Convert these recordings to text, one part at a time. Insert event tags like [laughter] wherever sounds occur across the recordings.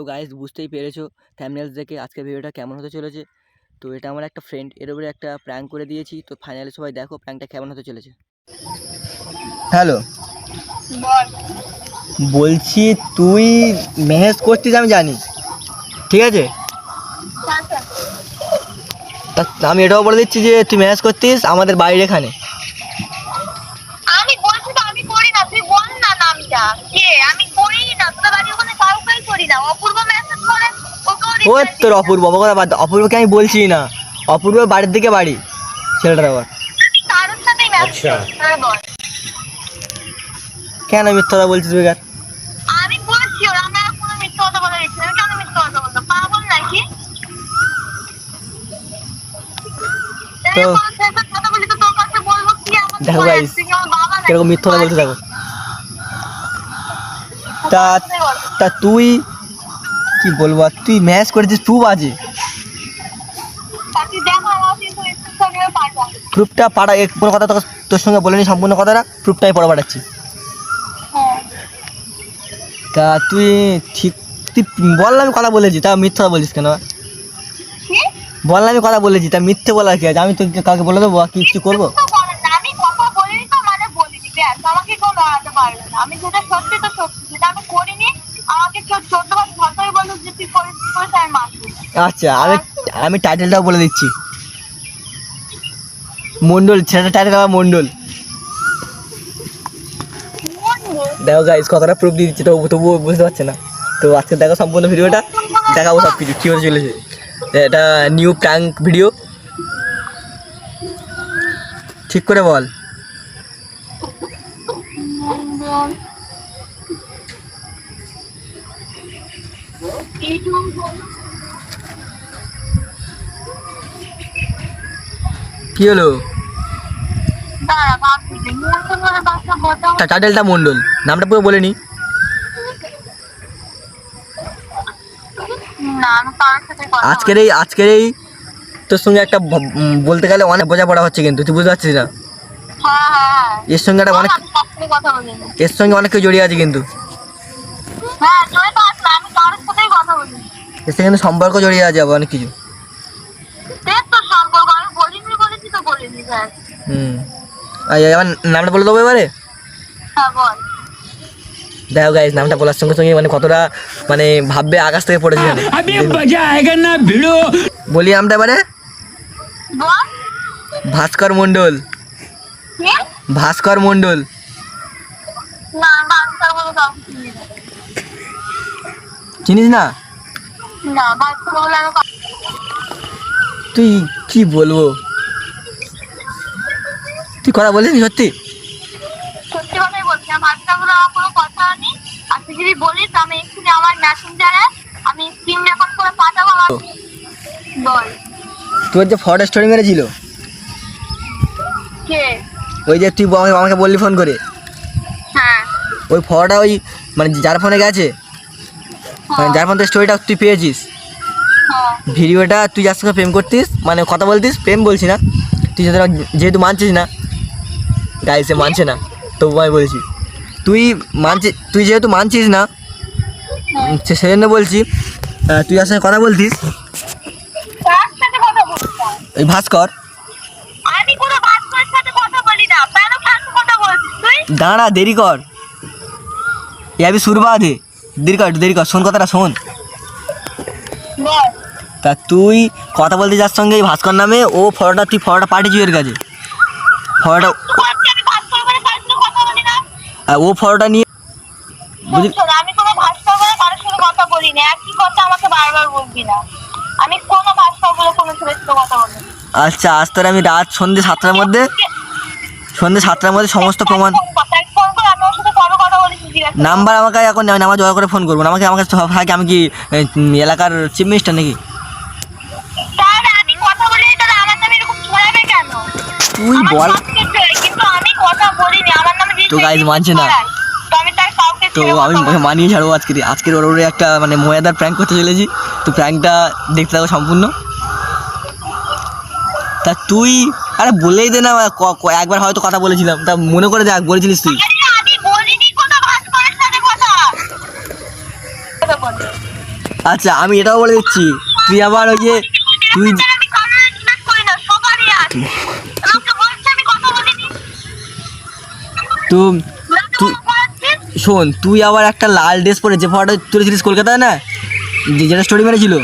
তো গাইজ বুঝতেই পেরেছ থ্যামনেলস দেখে আজকের ভিডিওটা কেমন হতে চলেছে? তো এটা আমার একটা ফ্রেন্ড এর উপরে একটা প্র্যাঙ্ক করে দিয়েছি। তো ফাইনালি সবাই দেখো প্র্যাঙ্কটা কেমন হতে চলেছে। হ্যালো বলছি তুই মেহেজ করছিস আমি জানি। ঠিক আছে? আমি এটাও বলে দিচ্ছি যে তুই মেহেজ করতিস আমাদের বাড়ির এখানে। ও তোর অপূর্ব কথা বাদ অপূর্বকে আমি বলছি না। অপূর্ব বাড়ির দিকে বাড়ি ছেলেটার আবার। না। বল। কেন মিথ্যা কথা বলছিস বেকার? আমি বলছি ওরা আমার কোনো মিথ্যা কথা বলে দিচ্ছি কেন মিথ্যা কথা বলতো পাগল নাকি? তো- দেখো তুই? কীরকম মিথ্যা কথা বলতে থাকো তা তা তুই কি বলব আর তুই ম্যাচ করেছিস প্রুফ আছে প্রুফটা পাঠা এক কোনো কথা তোকে তোর সঙ্গে বলিনি সম্পূর্ণ কথাটা প্রুফটাই পড়া পাঠাচ্ছি হ্যাঁ। তা তুই ঠিক তুই বল না আমি কথা বলেছি তা মিথ্যা বলিস কেন? কি? বল আমি কথা বলেছি তা মিথ্যে বলার কি আছে? আমি তো কাউকে বলে দেবো কি কিছু করব? বলে মানে আমি যেটা সত্যি তো সত্যি যেটা আমি করিনি আচ্ছা আমি আমি টাইটেলটাও বলে দিচ্ছি। মন্ডল ছেলেটা টাইটেল আমার মন্ডল। দেখো গাইজ কতটা প্রুফ দিয়ে দিচ্ছি তবু তবুও বুঝতে পারছে না। তো আজকে দেখো সম্পূর্ণ ভিডিওটা দেখাবো সব কিছু কী হতে চলেছে। এটা নিউ প্র্যাঙ্ক ভিডিও ঠিক করে বল। কী হলো? টাইটেলটা মন্ডল নামটা পুরো বলে নি। আজকের এই আজকের এই তোর সঙ্গে একটা বলতে গেলে অনেক বোঝাপড়া হচ্ছে কিন্তু তুই বুঝতে পারছিস না। হ্যাঁ হ্যাঁ। এর সঙ্গে একটা অনেক এর সঙ্গে অনেক কেউ জড়িয়ে আছে কিন্তু। হ্যাঁ কারোর সাথেই সম্পর্ক জড়িয়ে আছে আবার অনেক কিছু। তো সম্পর্ক আমি নামটা বলে দেবো এবারে? দেখো গাইজ নামটা বলার সঙ্গে সঙ্গে মানে কতটা মানে ভাববে আকাশ থেকে পড়েছে বলি আমটা এবারে? ভাস্কর মন্ডল ভাস্কর মন্ডল ভাস্কর মন্ডল চিনিস না? তুই কি বলব? তুই কথা বলিস সত্যি? সত্যি কথাই বলছি না বলে আমার কোনো কথা নেই। আর তুই যদি বলিস আমি এক্ষুনি আমার মেসেঞ্জারে আমি স্ক্রিন রেকর্ড করে পাঠাবো আমার বল। তোর যে ফটো স্টোরি মেরেছিল? কে? ওই যে তুই আমাকে আমাকে বললি ফোন করে? হ্যাঁ। ওই ফটোটা ওই মানে যার ফোনে গেছে? মানে যার ফোন স্টোরিটা তুই পেয়েছিস। হ্যাঁ। ভিডিওটা তুই যার সঙ্গে প্রেম করতিস মানে কথা বলতিস প্রেম বলছি না। তুই যেহেতু যেহেতু মানছিস না গাই সে মানছে না তবু আমি বলছি। তুই মানছিস তুই যেহেতু মানছিস না সে- সেজন্য বলছি তুই যার সঙ্গে কথা বলতিস ওই ভাস্কর। দাঁড়া দেরি কর। এ আমি সুরবা দে। দেরি কর দেরি কর শোন কথাটা শোন। তা তুই কথা বলতে যার সঙ্গে এই ভাস্কর নামে ও ফটোটা তুই ফটোটা পাঠিয়েছি এর কাছে? ফটোটা ও ফটোটা নিয়ে বুঝলি? আমি কোনো ভাস্কর বলে কারোর সাথে কথা বলি না। একই কথা আমাকে বারবার বলবি না। আমি কোনো ভাস্কর বলে কোনো ছেলের সাথে কথা বলি আচ্ছা আজ তোর আমি রাত সন্ধ্যে সাতটার মধ্যে সন্ধ্যে সাতটার মধ্যে সমস্ত প্রমাণ নাম্বার আমাকে এখন আমার জয় করে ফোন করব না আমাকে আমাকে থাকে আমি কি এলাকার চিফ মিনিস্টার নাকি? তুই বল। তো ছেলেটি মানছে না। তো আমি। মানিয়ে ছাড়বো আজকে আজকের ওর ওরে একটা মানে মজাদার প্র্যাঙ্ক করতে চলেছি। তো প্র্যাঙ্কটা দেখতে থাকো সম্পূর্ণ। তা তুই আরে বলেই দে না একবার হয়তো কথা বলেছিলাম। তা মনে করে দেখ বলেছিলিস তুই। আচ্ছা আমি এটাও বলে দিচ্ছি। তুই আবার ওই যে তুই তো তুই- শোন তুই আবার একটা লাল ড্রেস পরে যে ফটো তুলেছিলিস কলকাতায় না? যে যেটা স্টোরি মেরেছিল।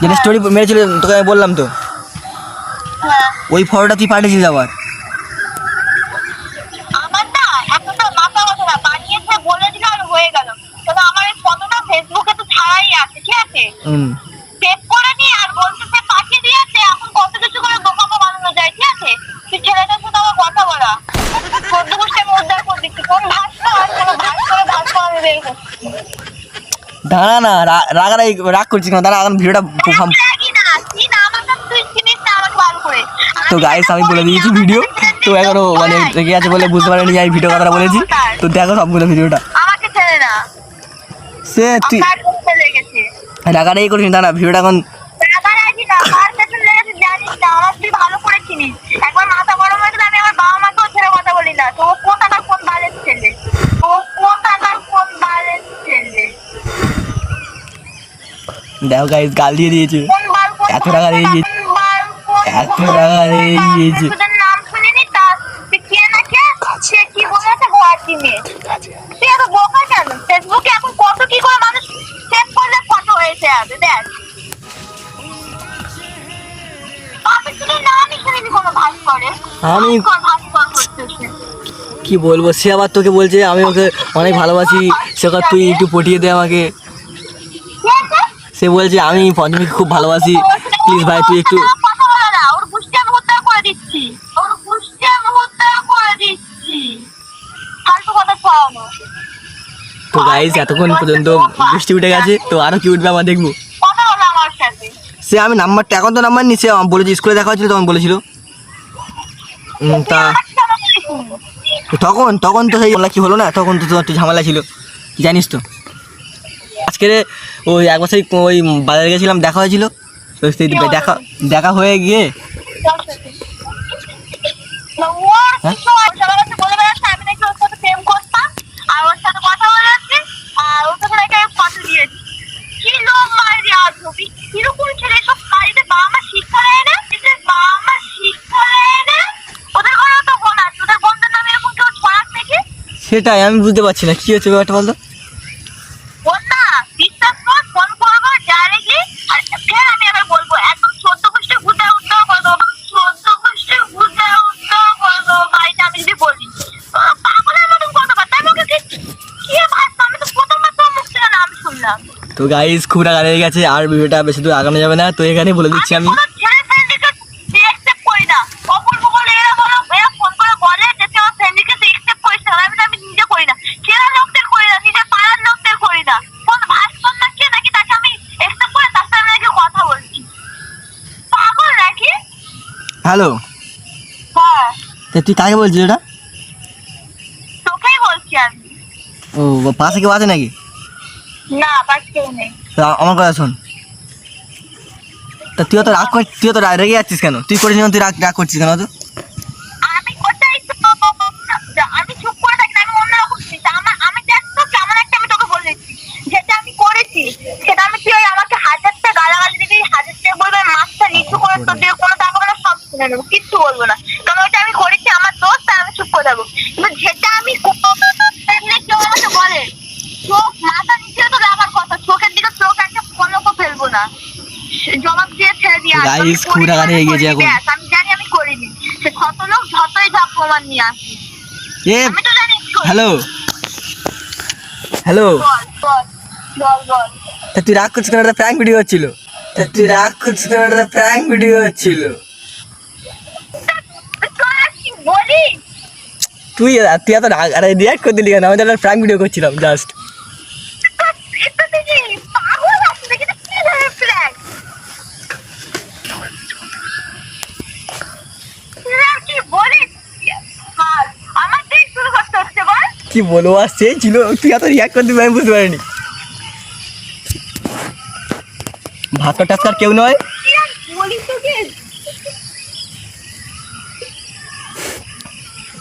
যেটা স্টোরি মেরেছিল তোকে আমি বললাম তো। হ্যাঁ। ওই ফটোটা তুই পাঠিয়েছিস আবার আমার না এতটা মাথা ব্যথা না বানিয়েছে বলে দিল আর হয়ে গেল তবে আমার এই ফটোটা ফেসবুকে তো ছাড়াই আছে সেভ করে নি আর বলতেছে পাঠিয়ে দিয়েছে। এখন কত কিছু করে বোকামো বানানো যায় ঠিক আছে? তুই ছেলেটার সাথে আমার কথা বলা। গোষ্ঠী আমি উদ্ধার করে দিচ্ছি। কোন কর কোনো আমি বের করছি। দাঁড়া না রা- রাগারাগি রাগ করছিস না দাঁড়া এখন ভিডিওটা। তো গাইস আমি বলে দিয়েছি ভিডিও তো এখনও মানে রেগে আছে বলে বুঝতে পারেনি আমি ভিডিও কথাটা বলেছি। তো দেখো সবগুলো ভিডিওটা আমাকে ছেড়ে না সে তুই রাগারাগি করিস দাঁড়া ভিডিওটা এখন দেখো গাইস গাল দিয়ে দিয়েছে। এত টাকা দিয়ে দিয়েছে। এত টাকা দিয়ে দিয়েছে। নাম শুনিনি? তা সে কি বলেছে মেয়ে তুই এত বোকা কেন ফেসবুকে এখন কত কি করে মানুষ সেভ করলে ফটো হয়েছে আছে দেখ আমি শুনি নামই শুনিনি কোনো ভাস করে আমি- ভাস্কর করতেছে। কি বলব? সে আবার তোকে বলছে আমি ওকে অনেক ভালোবাসি। সে তুই একটু পটিয়ে দে আমাকে। সে বলছে আমি পঞ্চমীকে খুব ভালোবাসি। প্লিজ ভাই তুই একটু তো গাইস এতক্ষণ পর্যন্ত বৃষ্টি উঠে গেছে তো আরও কি উঠবে আমার দেখব। সে আমি নাম্বারটা এখন তো নাম্বার আমার বলেছি স্কুলে দেখা হয়েছিল তখন বলেছিল। তা তখন তখন তো সেই কি হলো না তখন তো তোমার একটু ঝামেলা ছিল জানিস তো। আজকে ওই এক বছর ওই বাজারে গেছিলাম দেখা হয়েছিল। তো সেই দেখা দেখা হয়ে গিয়ে ওর মতন কথা বার্তা আমি ওকে কি কি ভাবতো আমি তো গাইস খুব রাগ হয়ে গেছে আর ভিডিওটা বেশি দূর আগানো যাবে না তো এখানেই বলে দিচ্ছি আমি। হ্যালো। হ্যাঁ। তা তুই কাকে বলছিস এটা? তোকেই বলছি আমি। ও পাশে কেউ আছে নাকি? না কেউ নেই। তো আমার কথা শোন। তা তুই তো রাগ কর তুই তো রেগে যাচ্ছিস কেন? তুই করিস যখন তুই রাগ রাগ করছিস কেন তো আমি কোথায় আমি চুপ করে থাকি না, আমি অন্যরকম চিন্তা আমার আমি দেখ তো কেমন একটা আমি তোকে বলে যেটা আমি করেছি সেটা আমি কি ওই আমাকে হাজারটা গালাগালি দিবি হাজারটা বলবে মাছটা নিচু করে তো দিয়ে কোনো টাকা নেব কিচ্ছু বলব না। কারণ ওটা আমি করেছি আমার দোষ তাই আমি চুপ করে যাব কিন্তু যেটা আমি কেউ আমাকে বলে চোখ মাথা নিচে তো আমার কথা চোখের দিকে চোখ ফলকও ফেলব না। জবাব দিয়ে ছেড়ে দিয়ে। আমি জানি আমি করিনি। সে যত লোক যতই যা প্রমাণ নিয়ে আসি এ আমি তো জানি হ্যালো। হ্যালো। তুই রাগ করছিস কেন? একটা প্র্যাঙ্ক ভিডিও হচ্ছিল। তুই রাগ করছিস কেন? একটা প্র্যাঙ্ক ভিডিও হচ্ছিল তোরা কি বলিস তুই তুই এত রিয়াক্ট করে দিলি কেন? আমি একটা প্র্যাঙ্ক ভিডিও করছিলাম জাস্ট কি বলব আর সেই ছিল, তুই এত রিয়াক্ট করে দিবি আমি বুঝতে পারিনি। ভাস্কর টাস্কর কেউ নয়?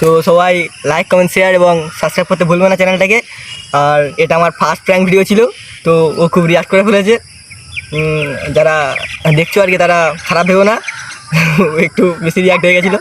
তো সবাই লাইক কমেন্ট শেয়ার এবং সাবস্ক্রাইব করতে ভুলবে না চ্যানেলটাকে আর এটা আমার ফার্স্ট প্র্যাঙ্ক ভিডিও ছিল, তো ও খুব রিয়াক্ট করে ফেলেছে। যারা দেখছ আর কি, তারা খারাপ ভেবো না। [laughs] একটু বেশি রিয়াক্ট হয়ে গেছিল।